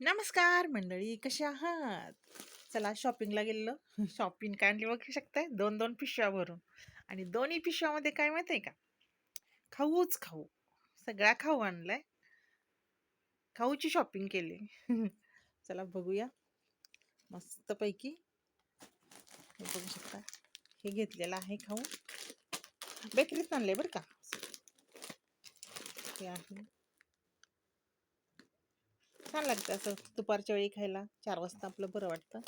नमस्कार मंडळी कशी आहात? चला शॉपिंगला गेलो शॉपिंग काय आणली बघू शकताय? दोन दोन पिशव्या भरून. आणि दोन्ही पिशव्यामध्ये काय माहिती आहे का? खाऊच खाऊ. सगळा खाऊ आणलाय. खाऊची शॉपिंग केली. चला बघूया. मस्तपैकी. हे बघू शकता. हे घेतलेलं आहे खाऊ बेकरीत आणले बरं का? हे आहे. छान लागतं असं दुपारच्या वेळी खायला. चार वाजता आपलं बरं वाटतं.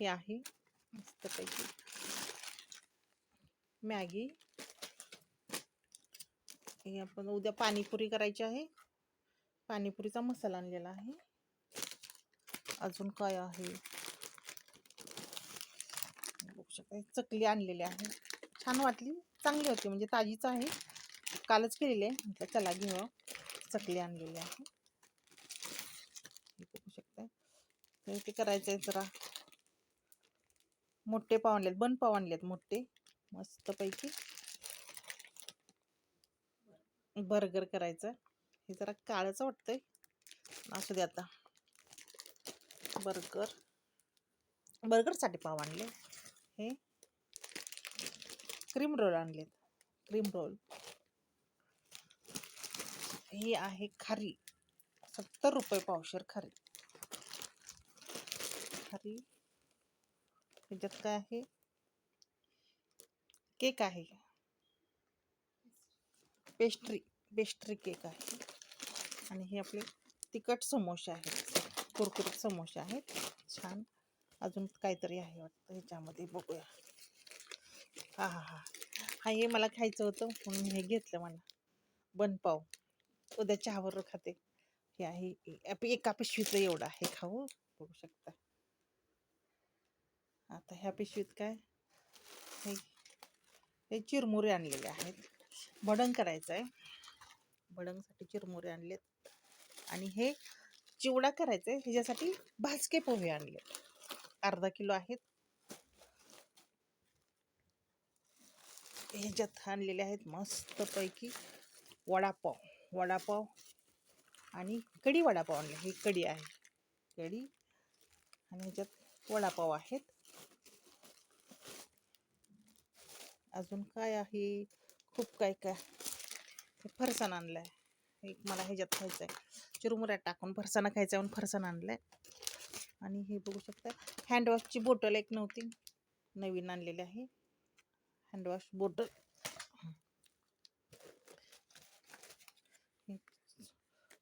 हे आहे. मस्तपैकी. मॅगी. हे आपण उद्या पाणीपुरी करायची आहे. पाणीपुरीचा मसाला आणलेला आहे. अजून काय आहे? बघू शकता. चकली आणलेली आहे. छान वाटली. चांगली होती. म्हणजे ताजीच आहे. कालच केलेली आहे. म्हटलं चला घेऊ चकली आणलेली आहे. हे बघू शकताय तर ते करायचं आहे जरा. मोठे पाव आणलेत बन पाव आणलेत मोठे. मस्तपैकी बर्गर करायचं. हे जरा काळच वाटतंय. असू दे आता. बर्गर. बर्गरसाठी पाव आणले. हे. क्रीम रोल आणलेत. Cream roll. ही आहे खारी. सत्तर रुपये पावशेर खारी खारी. त्याच्यात काय आहे? केक आहे. पेस्ट्री पेस्ट्री केक आहे. आणि हे आपले तिखट समोसे आहेत. कुरकुरीत समोसे आहेत. छान. अजून काहीतरी आहे वाटतं ह्याच्यामध्ये. बघूया. हा हा हा. हा हे मला खायचं होतं. म्हणून हे घेतलं मला. बनपाव उद्या चहावर खाते. हे आहे आप- एका पिशवीचं एवढं हे खाऊ बघू शकता. आता ह्या पिशवीत काय? हे हे चिरमुरे आणलेले आहेत. भडंग करायचं आहे भडंगसाठी चिरमुरे आणलेत. आणि हे चिवडा करायचा आहे ह्याच्यासाठी भाजके पोहे आणले. अर्धा किलो आहेत. ह्याच्यात आणलेले आहेत मस्तपैकी वडापाव. वडापाव आणि कढी वडापाव आणला. ही कढी आहे. कढी आणि ह्याच्यात वडापाव आहेत. अजून काय आहे? खूप काय काय. फरसाण आणलं आहे एक मला ह्याच्यात खायचं आहे. चुरमुऱ्यात टाकून फरसाणा खायचा म्हणून फरसाण आणलं आहे आणि हे बघू शकता हँडवॉशची बॉटल एक नव्हती. नवीन आणलेली आहे. हँडवॉश बॉटल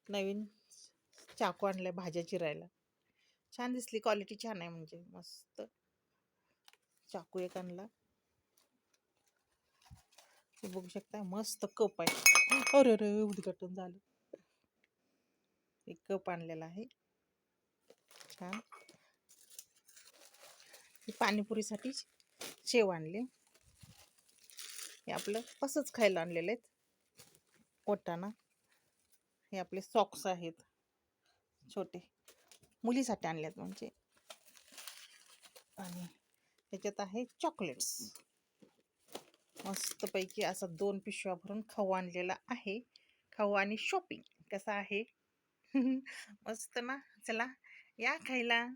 नवीन चाकू आणलाय भाज्या चिरायला. छान दिसली क्वालिटी छान आहे म्हणजे मस्त. चाकू एक आणला. बघू शकता मस्त कप आहे. अरे अरे उद्घाटन झालं. एक कप आणलेला आहे. छान. पाणीपुरीसाठी शेव आणले. हे आपलं कसंच खायला आणलेले आहेत. ओटाना हे आपले सॉक्स आहेत. छोटे. मुलीसाठी आणलेत म्हणजे. आणि त्याच्यात आहे चॉकलेट्स मस्तपैकी असा दोन पिशव्या भरून खाऊ आणलेला आहे. खाऊ आणि शॉपिंग कसा आहे? मस्त ना? चला या खायला.